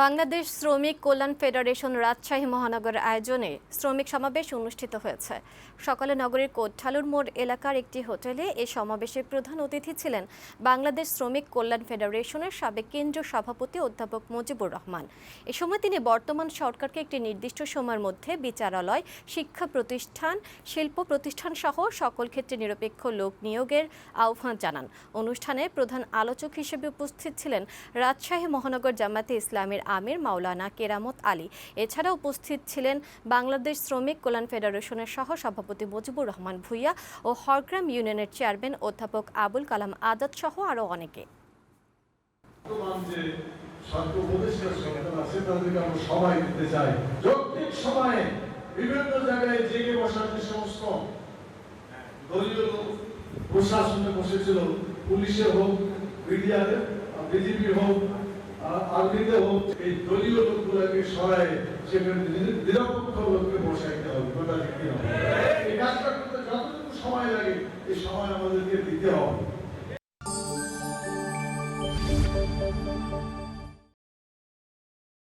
বাংলাদেশ শ্রমিক কল্যাণ ফেডারেশন রাজশাহী মহানগর আয়োজনে শ্রমিক সমাবেশ অনুষ্ঠিত হয়েছে। সকালে নগরের কোটঠালুর মোড় এলাকার একটি হোটেলে এই সমাবেশে প্রধান অতিথি ছিলেন বাংলাদেশ শ্রমিক কল্যাণ ফেডারেশনের সাবেক কেন্দ্রীয় সভাপতি অধ্যাপক মুজিবুর রহমান। এ সময় তিনি বর্তমান সরকারকে একটি নির্দিষ্ট সময়ের মধ্যে বিচারালয়, শিক্ষা প্রতিষ্ঠান, শিল্প প্রতিষ্ঠান সহ সকল ক্ষেত্রে নিরপেক্ষ লোক নিয়োগের আহ্বান জানান। অনুষ্ঠানে প্রধান আলোচক হিসেবে উপস্থিত ছিলেন রাজশাহী মহানগর জামাতে ইসলামের আমির, মাওলানা কেরামত আলী। এছাড়া উপস্থিত ছিলেন বাংলাদেশ শ্রমিক কল্যাণ ফেডারেশনের সহ সভাপতি মুজিবুর রহমান ভূঁইয়া ও হরগ্রাম ইউনিয়নের চেয়ারম্যান অধ্যাপক আবুল কালাম আজাদ সহ আরও অনেকে। বিভিন্ন জায়গায় জেগে বসার যে সমস্ত দলীয় প্রশাসনে বসেছিল, পুলিশে হোক বিজেপি হোক আর্মিতে হোক, এই দলীয় লোকগুলোকে সরাই সেখানে নির- নিরপেক্ষ লোককে বসাইতে হবে কথা এই কাজটা করতে যতটুকু সময় লাগে, এই সময় আমাদেরকে দিতে হবে।